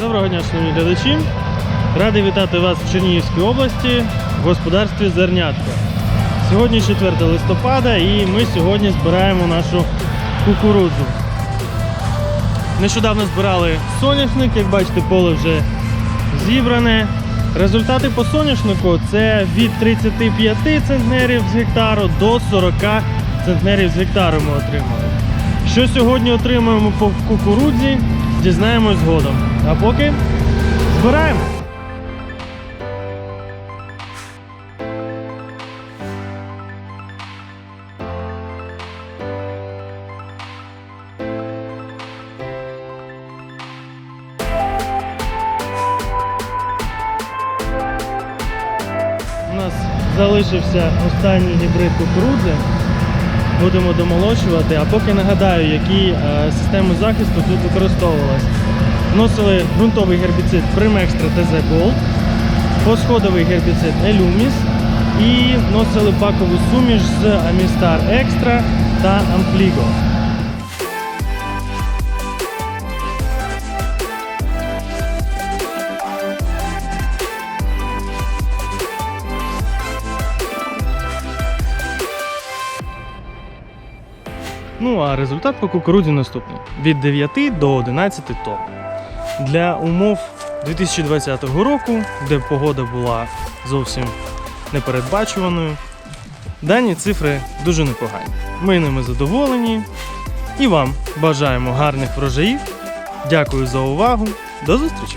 Доброго дня, шановні глядачі. Радий вітати вас в Чернігівській області в господарстві Зернятко. Сьогодні 4 листопада і ми сьогодні збираємо нашу кукурудзу. Нещодавно збирали соняшник, як бачите, поле вже зібране. Результати по соняшнику це від 35 центнерів з гектару до 40 центнерів з гектару ми отримали. Що сьогодні отримаємо по кукурудзі, дізнаємось згодом. А поки збираємо. У нас залишився останній гібрид кукурудзи. Будемо домолочувати. А поки нагадаю, які е, системи захисту тут використовувалась. Вносили ґрунтовий гербіцид Primextra TZ Gold, посходовий гербіцид Elumis і вносили бакову суміш з Amistar Extra та Ampligo. Ну а результат по кукурудзі наступний: від 9 до 11 тонн. Для умов 2020 року, де погода була зовсім непередбачуваною, дані цифри дуже непогані. Ми ними задоволені і вам бажаємо гарних врожаїв. Дякую за увагу. До зустрічі!